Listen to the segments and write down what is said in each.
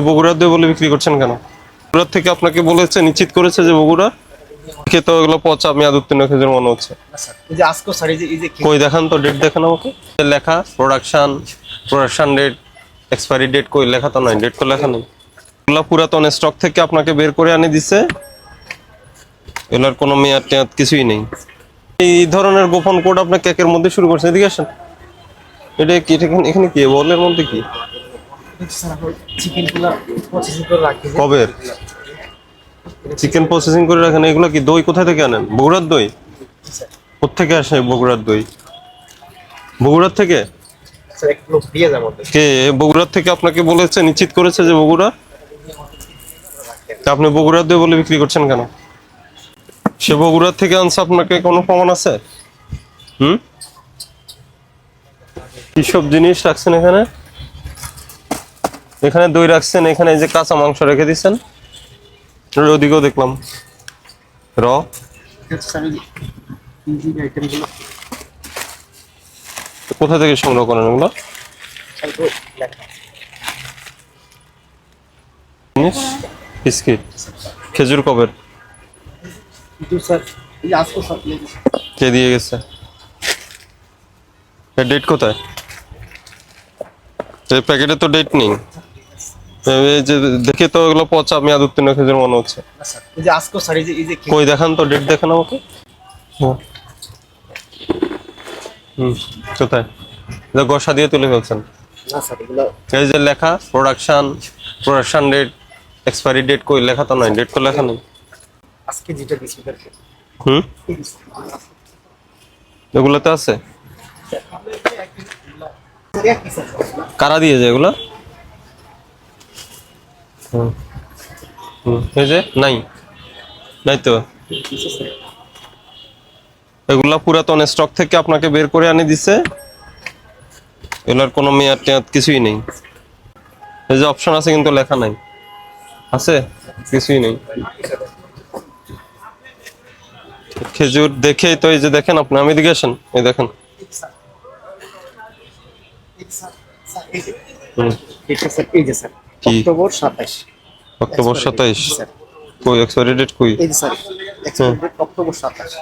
বগুড়ার দই বলে বিক্রি করছেন কেন? বগুড়ার থেকে আপনাকে বলেছে নিশ্চিত করেছে যে বগুড়া খেতে এগুলো পচা মেয়াদ উত্তীর্ণ খেজুর মনে হচ্ছে। কই দেখান তো ডেট দেখান আমাকে। লেখা production production date expiry date কই? লেখা তো নাই ডেট তো লেখা নেই। এগুলো পুরাতন স্টক থেকে আপনাকে বের করে আনি দিছে। এগুলোর কোনো মেয়াদ টেয়াদ কিছুই নেই। এই ধরনের গোপন কোড আপনি কেকের মধ্যে শুরু করছেন এদিকে আসেন। এটা কি এখানে কি? বলের মধ্যে কি? কবে? চিকেন প্রসেসিং করে রাখেন এগুলো কি দই কোথা থেকে আনেন? বগুড়ার দই? কোথেকে আসে বগুড়ার দই? বগুড়ার থেকে? কে? বগুড়ার থেকে আপনাকে বলেছে নিশ্চিত করেছে যে বগুড়া? তা আপনি বগুড়ার দই বলে বিক্রি করছেন কেন? সে বগুড়ার থেকে আনছে আপনাকে কোনো প্রমাণ আছে? হুম? কি সব জিনিস রাখছেন এখানে? এখানে দই রাখছেন, এখানে এই যে কাঁচা মাংস রেখে দিচ্ছেন। ওদিকেও দেখলাম। র। কোথা থেকে সংগ্রহ করেন তো বিস্কিট, খেজুর কবের? কে দিয়ে গেছে? ডেট কোথায়? প্যাকেটে তো ডেট নেই। যে দেখে তো এগুলো পচা মেয়াদ উত্তীর্ণ খেজুর মনে হচ্ছে। না এই যে আজকে স্যার এই যে এই যে কই দেখান তো ডেট দেখান আমাকে। হ্যাঁ। হুম কোথায়? এটা গসা দিয়ে তুলে ফেলছেন। এই যে লেখা production production date expiry date কই লেখা তো নাই ডেট তো লেখা নেই। আজকে যেটা দিচ্ছি হুম? এগুলোতে আছে? স্যার কারা দিয়েছে এগুলো? হুম। হুম। এই যে, নাই। নাই তো? এগুলা পুরাতন স্টক থেকে আপনাকে বের করে আনি দিছে। এগুলার কোনো মেয়াদ টেয়াদ কিছুই নেই। এই যে অপশন আছে কিন্তু লেখা নাই। আছে? কিছুই নেই। খেজুর দেখেই তো এই যে দেখেন আপনি, আমি দিকে আসেন। এই দেখেন। এটা স্যার, এই যে, স্যার। কি? অক্টোবর সাতাশ অক্টোবর সাতাইশ? স্যার কই এক্সপায়ারি ডেট কই? এই স্যার এক্সপায়ারি ডেট অক্টোবর সাতাশ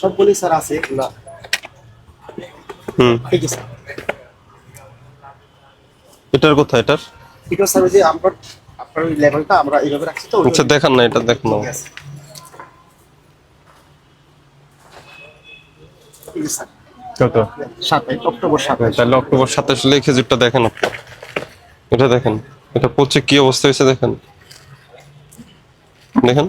সবগুলি স্যার আছে এগুলা। হুম। এই যে স্যার এটার কোথায় এটার? এটা স্যার যে আমরা আপনার ওই লেভেলটা আমরা এইভাবে রাখছি তো আচ্ছা দেখান না এটা দেখান না। কত? সাতাশ অক্টোবর সাতাশ তাহলে অক্টোবর সাতাশ এই খেজুরটা দেখেন। আপনি এটা দেখেন এটা পচে কি অবস্থা হয়েছে দেখেন। দেখেন।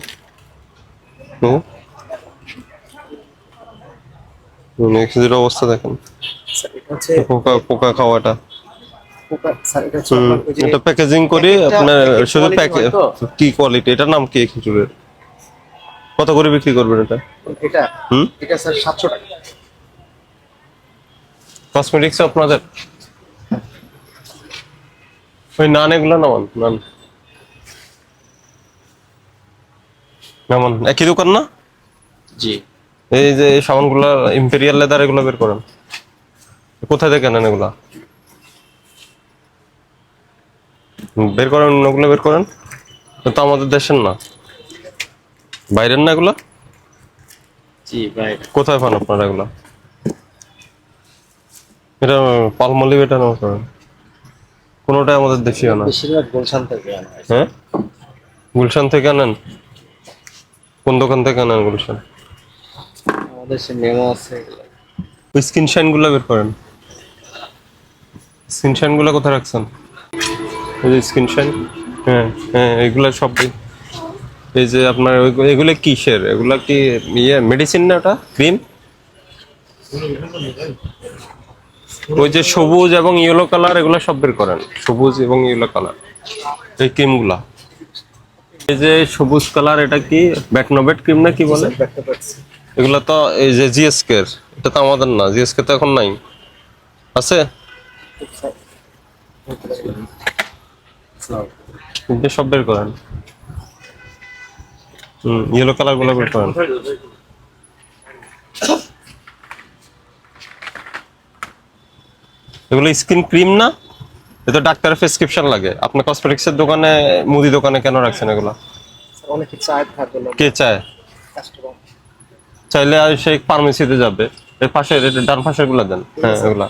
খেজুরের অবস্থা দেখেন। পোকা পোকা খাওয়াটা। এটা প্যাকেজিং করে আপনার শুধু কি কোয়ালিটি এটার নাম কি খেজুরের? কত করে বিক্রি করবেন এটা? এটা? হুম? এটা স্যার সাতশো টাকা। কসমেটিক্স আপনাদের? ওই নান এগুলো নামান নান। নামান একই দোকান না? জি। এই যে সামানগুলো ইম্পেরিয়াল লেদার এগুলো বের করেন। কোথায় থেকে নেন এগুলা? বের করেন ওগুলো বের করেন? তো আমাদের দেশের না। বাইরের না এগুলা? জি ভাই কোথায় পান আপনারা এগুলা? এটা পালমলিভ এটা নাম করেন কোনোটাই আমাদের দেশীয় না। বেশিরভাগ গুলশান থেকে আনা হয় হ্যাঁ? গুলশান থেকে আনেন? কোন দোকান থেকে আনেন গুলশান? আমাদের সে মেমো আছে। ওই স্ক্রিন শাইনগুলো বের করেন। স্ক্রিন শাইনগুলো কোথায় রাখছেন? এই যে স্ক্রিন শাইন। হ্যাঁ হ্যাঁ এগুলো সব এই- যে আপনার এগুলো কিসের? এগুলা কি ইয়ে মেডিসিন না ওটা? ক্রিম? ওই যে সবুজ এবং ইয়েলো কালার এগুলো সব বের করেন, সবুজ এবং ইয়েলো কালার এই ক্রিমগুলা এই যে সবুজ কালার এটা কি ব্যাকনোবেট ক্রিম না কি বলে? এগুলো তো এই যে জিএসকে এর, এটা তো আমাদের না জিএসকে তো এখন নাই। আছে? সব বের করেন। হুম ইয়েলো কালারগুলো বের করেন। এগুলো স্কিন ক্রিম না এ তো ডাক্তারের প্রেসক্রিপশন লাগে। আপনি কসমেটিক্স এর দোকানে মুদি দোকানে কেন রাখছেন এগুলো? স্যার অনেকে চায় কে চায়? চাইলে আর সেই ফার্মেসিতে যাবে। এর পাশে ডান পাশেরগুলো দেন। হ্যাঁ এগুলা।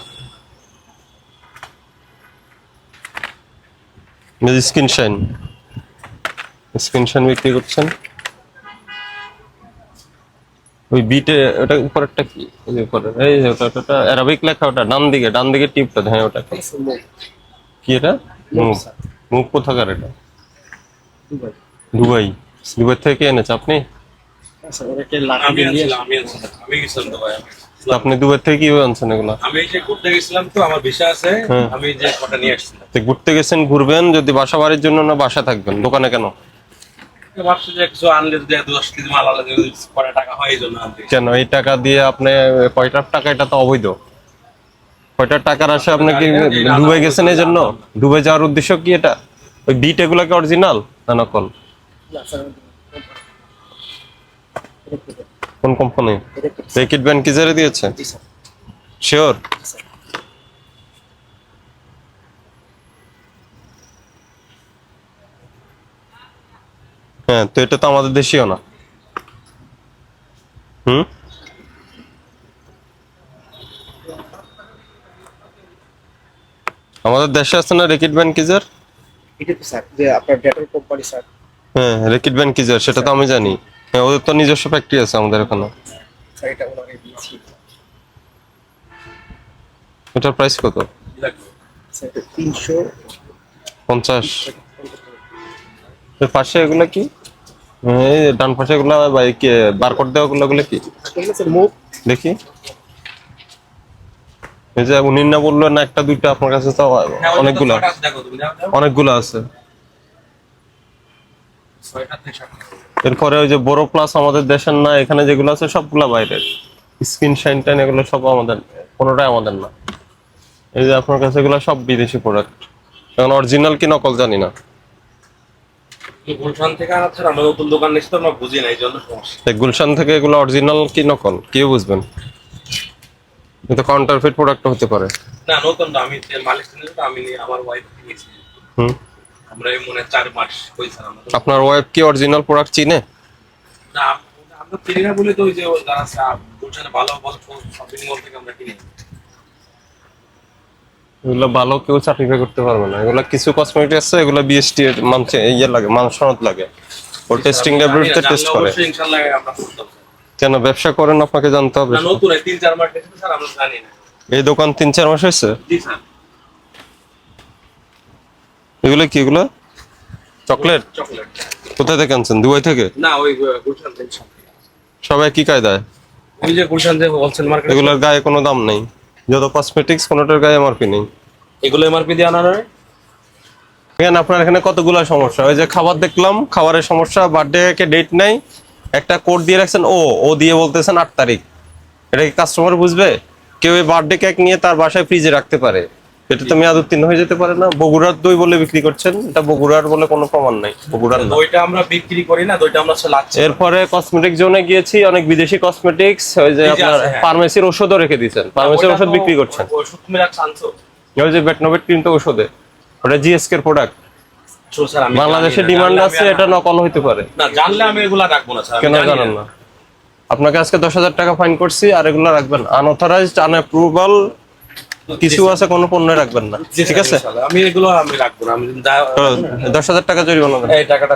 স্কিন শাইন স্কিন শাইন বিক্রি করছেন। ওই বিটে ওটা উপরেরটা কি? ওই উপরে এই যে ওটা ওটা অ্যারাবিক লেখা ওটা ডান দিকে ডান দিকে টিপটা হ্যাঁ ওটা কি? কি এটা? মুখ। কোথাকার এটা? দুবাই। দুবাই। থেকে এনেছে আপনি। তো আপনি দুবাই থেকে কীভাবে আনছেন এগুলা? আমি যে ঘুরতে গেছিলাম তো আমার ভিসা আছে হ্যাঁ। আমি যে কটা নিয়ে আসছিলাম। ঘুরতে গেছেন ঘুরবেন যদি বাসা বাড়ির জন্য না বাসা থাকবেন দোকানে কেন? ভাবছি যে কিছু আনলে যদি দশ কেজি মাল আনলে যদি টাকা হয় এই জন্য কেন? এই টাকা দিয়ে আপনি কয়টার টাকা এটা তো অবৈধ। কয়টার টাকার আসে আপনি কি দুবাই গেছেন এই জন্য দুবাই যাওয়ার উদ্দেশ্য কি এটা? ওই বিট এগুলো কি অরিজিনাল না নকল? কোন কোম্পানি রেকিট ব্যান্ড কি জেরে দিয়েছে? শিওর হ্যাঁ তো এটা তো আমাদের দেশীয় না। হুম? আমাদের দেশে আছে না রেকিট ব্যান্ড কিজার? এটা তো স্যার যে আপনার ডেটাল কোম্পানি স্যার। হ্যাঁ রেকিট ব্যান্ড কিজার সেটা তো আমি জানি। হ্যাঁ ওদের তো নিজস্ব ফ্যাক্টরি আছে আমাদের এখানে। স্যার এটা ওনাকে দিয়েছি। এটার প্রাইস কত? স্যার এটা তিনশো পঞ্চাশ। এর পাশে এগুলো কি? এই ডান পাশে এগুলো বারকোড দেওয়া গুলো কি? দেখি। এই যে উনি না বলল না একটা দুইটা আপনার কাছে তো অনেকগুলো। অনেকগুলো আছে। এরপরে ওই যে বড় প্লাস আমাদের দেশের না এখানে যেগুলো আছে সবগুলা বাইরের। স্কিন শাইন টাইন এগুলো সব আমাদের কোনোটাই আমাদের না। এই যে আপনার কাছে এগুলো সব বিদেশি প্রোডাক্ট এখন অরিজিনাল কি নকল জানি না। গুলশান থেকে ছাড়া আমরা নতুন দোকান নিচ্ছি তো আমরা বুঝি না এই জন্য সমস্যা। গুলশান থেকে এগুলো অরিজিনাল কি নকল? কি বুঝবেন? কিন্তু কাউন্টারফিট প্রোডাক্ট হতে পারে। না নতুন না আমি মালিক আমি আমার ওয়াইফ নিয়েছি হুম। আমরা এই মনে চার মাস হয়েছে আপনার ওয়াইফ কি অরিজিনাল প্রোডাক্ট চিনে? না আমরা চিনি না বলে তো ওই যে যারা গুলশানে ভালো শপিং মল থেকে আমরা কিনি এগুলো ভালো কেউ সার্টিফাই করতে পারবে না। এগুলো কিছু কসমেটিক আছে এগুলো বিএসটি এর মানছে ইয়ে লাগে মানসনদ লাগে। ও টেস্টিং ল্যাবরেটরিতে টেস্ট করে। আমরা কেন ব্যবসা করেন আপনাকে জানতে হবে নতুন এই তিন চার মাস গেছে স্যার আমরা জানি না। এই দোকান তিন চার মাস হয়েছে? জি স্যার। এগুলো কি এগুলো? চকলেট? চকলেট। কোথায় থেকে আনছেন? দুবাই থেকে? না ওই গুলশান থেকে। সবাই কি কায়দায়? ওই যে গুলশান যে হোলসেল মার্কেট এগুলোর গায়ে কোনো দাম নেই। যত কসমেটিক্স কোনোটার গায়ে এমআরপি নেই। এগুলো এমআরপি দিয়ে আনা নয় এখানে আপনার এখানে কতগুলো সমস্যা? ওই যে খাবার দেখলাম খাবারের সমস্যা বার্থডে ডেট নাই একটা কোড দিয়ে রাখছেন ও ও দিয়ে বলতেছেন আট তারিখ। এটা কি কাস্টমার বুঝবে? কেউ এই বার্থডে কেক নিয়ে তার বাসায় ফ্রিজে রাখতে পারে। এটা তো মেয়াদ উত্তীর্ণ হয়ে যেতে পারে না। বগুড়ার দই বলে বিক্রি করছেন এটা বগুড়ার বলে কোনো প্রমাণ নাই বগুড়ার না। দইটা আমরা বিক্রি করি না দইটা আমরা লাচ্ছি এরপরে কসমেটিক জোনে গিয়েছি অনেক বিদেশি কসমেটিক্স ওই যে আপনার হ্যাঁ। ফার্মেসির ওষুধও রেখে দিয়েছেন। ফার্মেসির ওষুধ বিক্রি করছেন। ওষুধ তুমি রাখছো ওই যে বেটনোবেট কিন্তু ওষুধে ওটা জিএসকে এর প্রোডাক্ট শো স্যার আমি বাংলাদেশে ডিমান্ড আছে এটা নকল হইতে পারে। না জানলে আমি এগুলা রাখব না স্যার কেন জানেন। না? আপনাকে আজকে দশ হাজার টাকা ফাইন করছি আর এগুলো রাখবেন আনঅথরাইজড আনঅ্যাপ্রুভাল কিছু আছে কোনো পণ্য রাখবেন না। ঠিক আছে? আমি এগুলো আমি রাখব না আমি যা- দশ হাজার টাকা জরিমানা এই টাকাটা